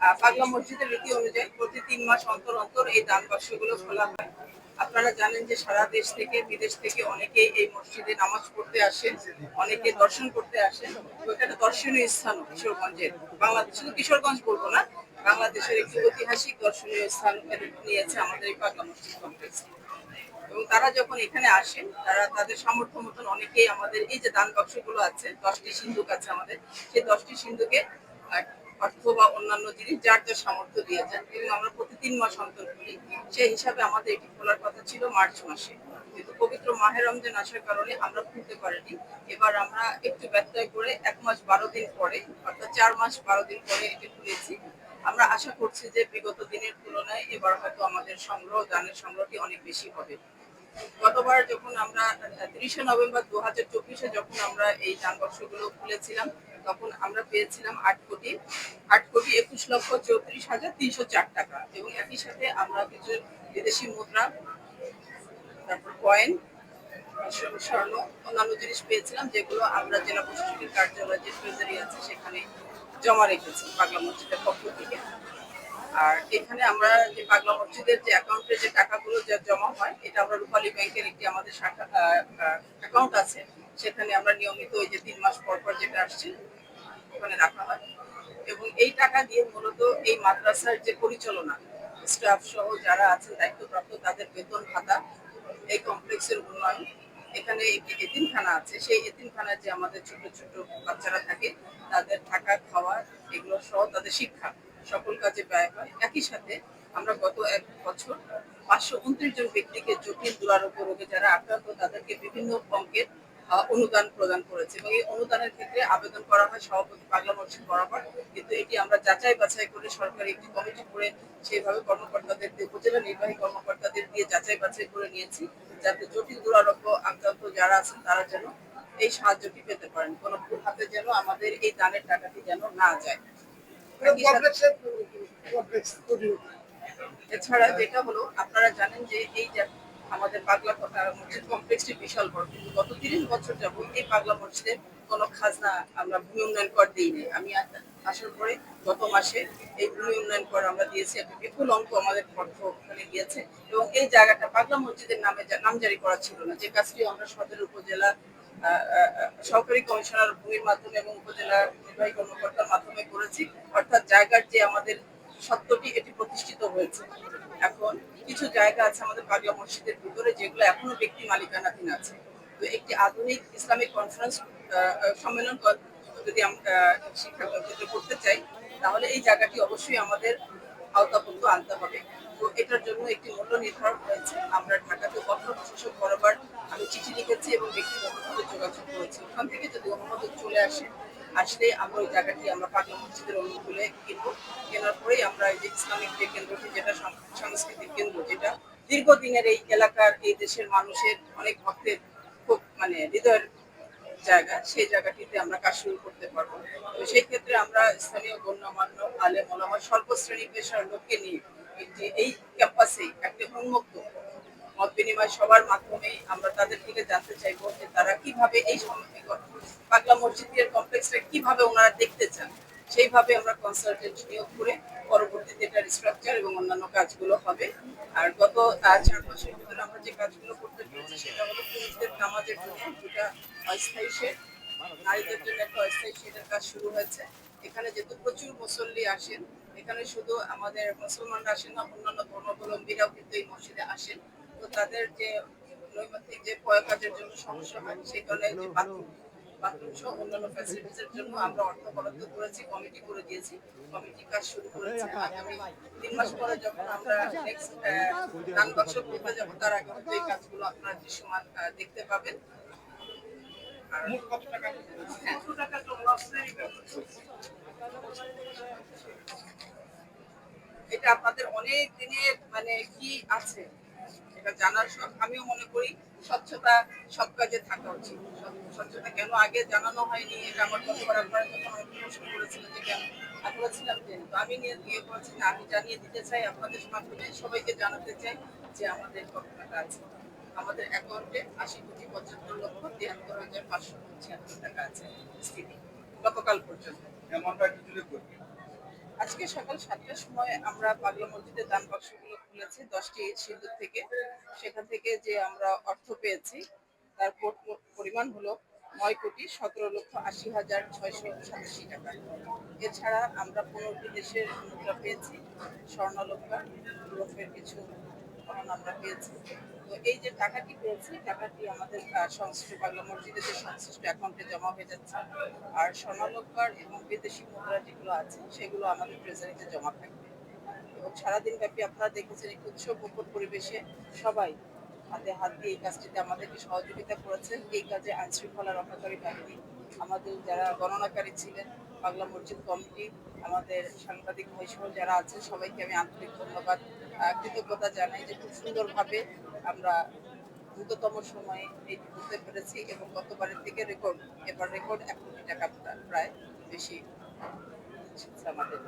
পাগলা মসজিদের রীতি অনুযায়ী প্রতি তিন মাস অন্তর অন্তর এই দান বাক্সগুলো খোলা হয়। আপনারা জানেন যে সারা দেশ থেকে, বিদেশ থেকে অনেকেই এই মসজিদে নামাজ পড়তে আসেন, অনেকে দর্শন করতে আসেন। একটা দর্শনীয় স্থান কিশোরগঞ্জের। বাংলাদেশ শুধু কিশোরগঞ্জ বলব না, বাংলাদেশের একটি ঐতিহাসিক দর্শনীয় স্থান নিয়েছে আমাদের এই পাগলা মসজিদ কমপ্লেক্স এবং তারা যখন এখানে আসেন, তারা তাদের সামর্থ্য মতন অনেকেই আমাদের এই যে দান বাক্সগুলো আছে, দশটি সিন্ধুক আছে আমাদের, সেই দশটি সিন্ধুকে অর্থ বা অন্যান্য জিনিস যার যার সামর্থ্য দিয়ে যান এবং আমরা প্রতি তিন মাস অন্তর করি, সেই হিসাবে আমাদের এটি খোলার কথা ছিল মার্চ মাসে। কিন্তু পবিত্র মাহের রমজান আসার কারণে আমরা খুলতে পারিনি, এবার আমরা একটু ব্যত্যয় করে এক মাস বারো দিন পরে, অর্থাৎ চার মাস বারো দিন পরে এটি খুলেছি। আমরা আশা করছি যে বিগত দিনের তুলনায় এবার হয়তো আমাদের সংগ্রহ দানের সংগ্রহটি অনেক বেশি হবে। গতবার যখন আমরা তিরিশে নভেম্বর দু হাজার চব্বিশে যখন আমরা এই যানবাক্সগুলো খুলেছিলাম তখন আমরা পেয়েছিলাম আট কোটি। আট কোটি একুশ লক্ষ চৌত্রিশ হাজার তিনশো চার টাকা। এবং একই সাথে আমরা কিছু বিদেশি মুদ্রা, তারপর কয়েন স্বর্ণ অন্যান্য জিনিস পেয়েছিলাম, যেগুলো আমরা জেলা প্রশাসনিক কার্যালয় যে ট্রেজারি আছে সেখানে জমা রেখেছি পাগলা মসজিদের পক্ষ থেকে। আর এখানে আমরা যে পাগলা মসজিদের যে অ্যাকাউন্টে যে টাকাগুলো জমা হয়, এটা আমরা রূপালী ব্যাংকের একটি আমাদের শাখা অ্যাকাউন্ট আছে। সেখানে আমরা নিয়মিত ওই যে তিন মাস পর পর যেটা আসছে, ওখানে রাখা হয়। এবং এই টাকা দিয়ে মূলত এই মাদ্রাসার যে পরিচালনা স্টাফ সহ যারা আছেন, দায়িত্বপ্রাপ্ত, তাদের বেতন ভাতা, এই কমপ্লেক্সের উন্নয়ন, এখানে একটি এতিমখানা আছে। সেই এতিমখানায় যে আমাদের ছোট ছোট বাচ্চারা থাকে, তাদের থাকা, খাওয়া এগুলো সহ তাদের শিক্ষা, সকল কাজে ব্যয় হয়। একই সাথে আমরা গত এক বছর পাঁচশো উনত্রিশ জন ব্যক্তিকে জটিল দুরারোগ্য রোগে যারা আক্রান্ত, তাদেরকে বিভিন্ন অঙ্কের অনুদান প্রদান করেছে এবং এই অনুদানের ক্ষেত্রে আবেদন করা হয় সভাপতি পাগলা মসজিদ বরাবর। কিন্তু এটি আমরা যাচাই বাছাই করে সরকারি একটি কমিটি করে সেইভাবে কর্মকর্তাদের উপজেলা নির্বাহী কর্মকর্তাদের দিয়ে যাচাই বাছাই করে নিয়েছি যাতে জটিল দুরারোগ্য আক্রান্ত যারা আছেন তারা যেন এই সাহায্যটি পেতে পারেন। কোনো ভুল হাতে যেন আমাদের এই দানের টাকাটি যেন না যায়। এছাড়া যেটা হলো আপনারা জানেন যে এই আমাদের পাগলা মসজিদ কমপ্লেক্সটি বিশাল বড়। কিন্তু গত তিরিশ বছর যাবত এই পাগলা মসজিদে কোনো খাজনা আমরা ভূমি উন্নয়ন কর দিইনি। আমি আসার পরে গত মাসে এই ভূমি উন্নয়ন কর আমরা দিয়েছি। একটা বিপুল অঙ্ক আমাদের অর্থ ওখানে গিয়েছে। এবং এই জায়গাটা পাগলা মসজিদের নামে নামজারি করা ছিল না। যে কাজটি আমরা সদর উপজেলা সহকারী কমিশনার ভূমির মাধ্যমে এবং উপজেলা নির্বাহী কর্মকর্তার মাধ্যমে করেছি। অর্থাৎ জায়গার যে আমাদের সত্যটি, এটি প্রতিষ্ঠিত হয়েছে। এখন কিছু জায়গা আছে আমাদের পাগলা মসজিদের ভিতরে যেগুলো এখনও ব্যক্তি মালিকানাধীন আছে। তো একটি আধুনিক ইসলামিক কনফারেন্স সম্মেলন যদি আমরা শিক্ষা ক্ষেত্রে করতে চাই, তাহলে এই জায়গাটি অবশ্যই আমাদের আওতাভুক্ত আনতে হবে। তো এটার জন্য একটি মূল্য নির্ধারণ হয়েছে। আমরা ঢাকাতে কঠোর প্রশাসক বরাবর আমি চিঠি লিখেছি এবং ব্যক্তি ব্যক্তিগত যোগাযোগ করেছি। ওখান থেকে যদি অনুমোদন চলে আসে, আসলে আমরা ওই জায়গাটি আমরা পাগলা মসজিদের অনুকূলে কিনবো। কেনার পরেই আমরা এই যে ইসলামিক যে কেন্দ্রটি যেটা সাংস্কৃতিক কেন্দ্র, যেটা দীর্ঘদিনের এই এলাকার এই দেশের মানুষের অনেক ভক্তের খুব মানে হৃদয়ের জায়গা, সেই জায়গাটিতে আমরা কাজ শুরু করতে পারব। তো সেই ক্ষেত্রে আমরা স্থানীয় গণ্যমান্য আলে মোলামা সর্বশ্রেণী পেশার লোককে নিয়ে একটি, এই ক্যাম্পাসে একটা উন্মুক্ত মত বিনিময় সবার মাধ্যমে আমরা তাদের থেকে জানতে চাইব যে তারা কীভাবে এই পাগলা মসজিদের কমপ্লেক্সটা কীভাবে ওনারা দেখতে চান। সেইভাবে আমরা কনসালটেন্ট নিয়োগ করে পরবর্তীতে এটার স্ট্রাকচার এবং অন্যান্য কাজগুলো হবে। আর গত চার বছরের ভিতরে আমরা যে কাজগুলো করতে পেরেছি সেটা হলো পুরুষদের নামাজের জন্য দুটা অস্থায়ী শেড। নারীদের জন্য একটা অস্থায়ী শেডের কাজ শুরু হয়েছে। এখানে যেহেতু প্রচুর মুসল্লি আসেন, এখানে শুধু আমাদের মুসলমানরা আসেন না, অন্যান্য ধর্মাবলম্বীরাও কিন্তু এই মসজিদে আসেন। তো তাদের যে নৈমিত্তিক যে পয় কাজের জন্য সমস্যা হয়, সেই কারণে যে বাথরুম সহ অন্যান্য ফ্যাসিলিটিসের জন্য আমরা অর্থ বরাদ্দ করেছি কমিটি করে দিয়েছি কমিটি কাজ শুরু করেছে। আগামী তিন মাস পরে যখন আমরা নেক্সট দান বাক্স করতে যাব তার আগে এই কাজগুলো আপনারা দৃশ্যমান দেখতে পাবেন। আর হ্যাঁ, একশো টাকা তো এটা আপনাদের অনেক দিনের মানে কি আছে? এটা জানার আমিও মনে করি স্বচ্ছতা সব কাজে থাকা উচিত। স্বচ্ছতা কেন আগে জানানো হয়নি? এটা আমার গতবার আপনারা যখন আমাকে প্রশ্ন করেছিলেন যে কেন? আমি বলেছিলাম যে আমি নিয়ে গিয়ে বলছি না, আমি জানিয়ে দিতে চাই আপনাদের মাধ্যমে, সবাইকে জানাতে চাই যে আমাদের কত আছে। আমাদের অ্যাকাউন্টে আশি কোটি পঁচাত্তর লক্ষ তিয়াত্তর হাজার পাঁচশো ছিয়াত্তর টাকা আছে। স্থিতি। গতকাল পর্যন্ত। এমনটা কি তুলে করবে আজকে সকাল সাতটার সময় আমরা পাগলা মসজিদের দান বাক্সগুলো খুলেছি, দশটি সিঁদুর থেকে। সেখান থেকে যে আমরা অর্থ পেয়েছি, তার পর- পর- পরিমাণ হলো নয় কোটি সতেরো লক্ষ আশি হাজার ছয়শো সাতাশি টাকা। এছাড়া আমরা পনেরোটি দেশের মুদ্রা পেয়েছি স্বর্ণলক্ষা ইউরোপের কিছু ফলন আমরা পেয়েছি। তো এই যে টাকাটি পেয়েছি, টাকাটি আমাদের সংশ্লিষ্ট বাংলা মসজিদের যে সংশ্লিষ্ট অ্যাকাউন্টে জমা হয়ে যাচ্ছে। আর স্বর্ণালঙ্কার এবং বিদেশি মুদ্রা যেগুলো আছে, সেগুলো আমাদের ট্রেজারিতে জমা থাকবে। এবং সারাদিন ব্যাপী আপনারা দেখেছেন একটি উৎসব পরিবেশে সবাই হাতে হাত দিয়ে এই কাজটিতে আমাদেরকে সহযোগিতা করেছেন। এই কাজে আইন শৃঙ্খলা রক্ষাকারী বাহিনী, আমাদের যারা গণনাকারী ছিলেন বাংলা মসজিদ কমিটি, আমাদের সাংবাদিক মহিষল যারা আছেন, সবাইকে আমি আন্তরিক ধন্যবাদ কৃতজ্ঞতা জানাই যে খুব সুন্দরভাবে আমরা দ্রুততম সময়ে এটি করতে পেরেছি এবং গতবারের থেকে রেকর্ড এবার রেকর্ড এক কোটি টাকা প্রায় বেশি আমাদের